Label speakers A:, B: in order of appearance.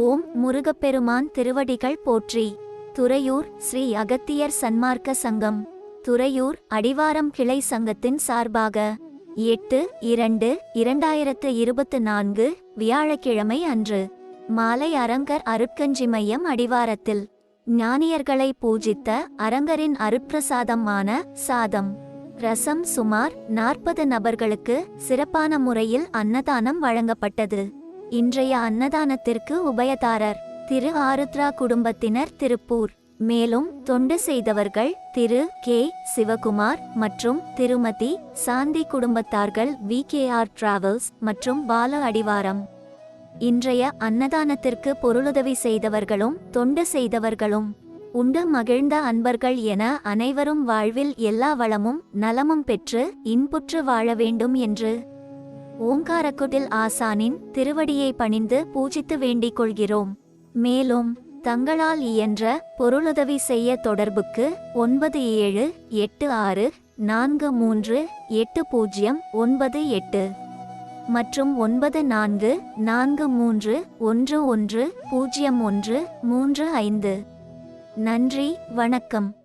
A: ஓம் முருகப்பெருமான் திருவடிகள் போற்றி. துறையூர் ஸ்ரீ அகத்தியர் சன்மார்க்க சங்கம். துறையூர் அடிவாரம் கிளை சங்கத்தின் சார்பாக எட்டு இரண்டு இரண்டாயிரத்து இருபத்து நான்கு வியாழக்கிழமை அன்று மாலை அரங்கர் அருட்கஞ்சி மையம் அடிவாரத்தில் ஞானியர்களை பூஜித்த அரங்கரின் அருட்பிரசாதமான சாதம். ரசம் சுமார் நாற்பது நபர்களுக்கு சிறப்பான முறையில் அன்னதானம் வழங்கப்பட்டது. இன்றைய அன்னதானத்திற்கு உபயதாரர் திரு ஆருத்ரா குடும்பத்தினர் திருப்பூர். மேலும் தொண்டு செய்தவர்கள் திரு கே. சிவகுமார் மற்றும் திருமதி சாந்தி குடும்பத்தார்கள் வி. கே. ஆர். டிராவல்ஸ் மற்றும் பால அடிவாரம். இன்றைய அன்னதானத்திற்கு பொருளுதவி செய்தவர்களும் தொண்டு செய்தவர்களும் உண்டு மகிழ்ந்த அன்பர்கள் என அனைவரும் வாழ்வில் எல்லா வளமும் நலமும் பெற்று இன்புற்று வாழ வேண்டும் என்று ஓங்காரக்குடில் ஆசானின் திருவடியை பணிந்து பூஜித்து வேண்டிக் கொள்கிறோம். மேலும் தங்களால் இயன்ற பொருளுதவி செய்ய தொடர்புக்கு ஒன்பது ஏழு எட்டு ஆறு நான்கு மூன்று எட்டு பூஜ்ஜியம் ஒன்பது எட்டு மற்றும் ஒன்பது நான்கு நான்கு மூன்று ஒன்று ஒன்று பூஜ்ஜியம் ஒன்று மூன்று ஐந்து. நன்றி வணக்கம்.